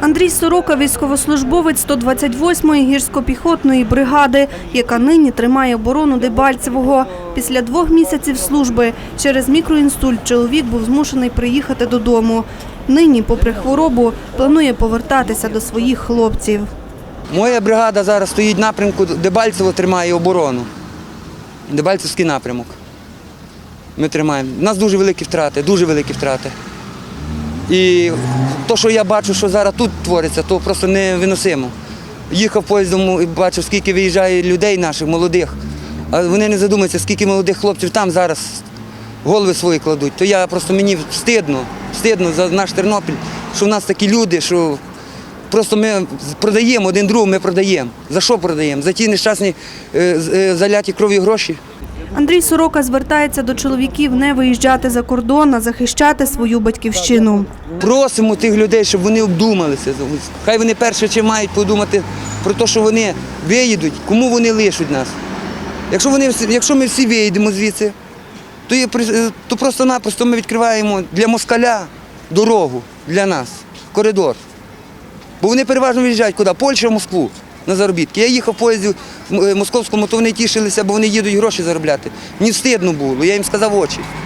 Андрій Сорока – військовослужбовець 128-ї гірсько-піхотної бригади, яка нині тримає оборону Дебальцевого. Після двох місяців служби через мікроінсульт чоловік був змушений приїхати додому. Нині, попри хворобу, планує повертатися до своїх хлопців. Моя бригада зараз стоїть в напрямку Дебальцево тримає оборону. Дебальцевський напрямок. Ми тримаємо. У нас дуже великі втрати, дуже великі втрати. І те, що я бачу, що зараз тут твориться, то просто невиносимо. Їхав поїздом і бачив, скільки виїжджає людей наших, молодих. А вони не задумуються, скільки молодих хлопців там зараз голови свої кладуть. То я просто мені стидно, стидно за наш Тернопіль, що в нас такі люди, що Просто ми продаємо один другого, ми продаємо. За що продаємо? За ті нещасні е, е, заляті кров'ю гроші. Андрій Сорока звертається до чоловіків не виїжджати за кордон, а захищати свою батьківщину. Просимо тих людей, щоб вони обдумалися. Хай вони перше чи мають подумати про те, що вони виїдуть, кому вони лишуть нас. Якщо, вони, якщо ми всі виїдемо звідси, то, то просто-напросто ми відкриваємо для москаля дорогу для нас, коридор. Бо вони переважно виїжджають куди? Польща, Москву на заробітки. Я їхав в поїзді в е, московському, то вони тішилися, бо вони їдуть гроші заробляти. Мені стидно було, я їм сказав очі.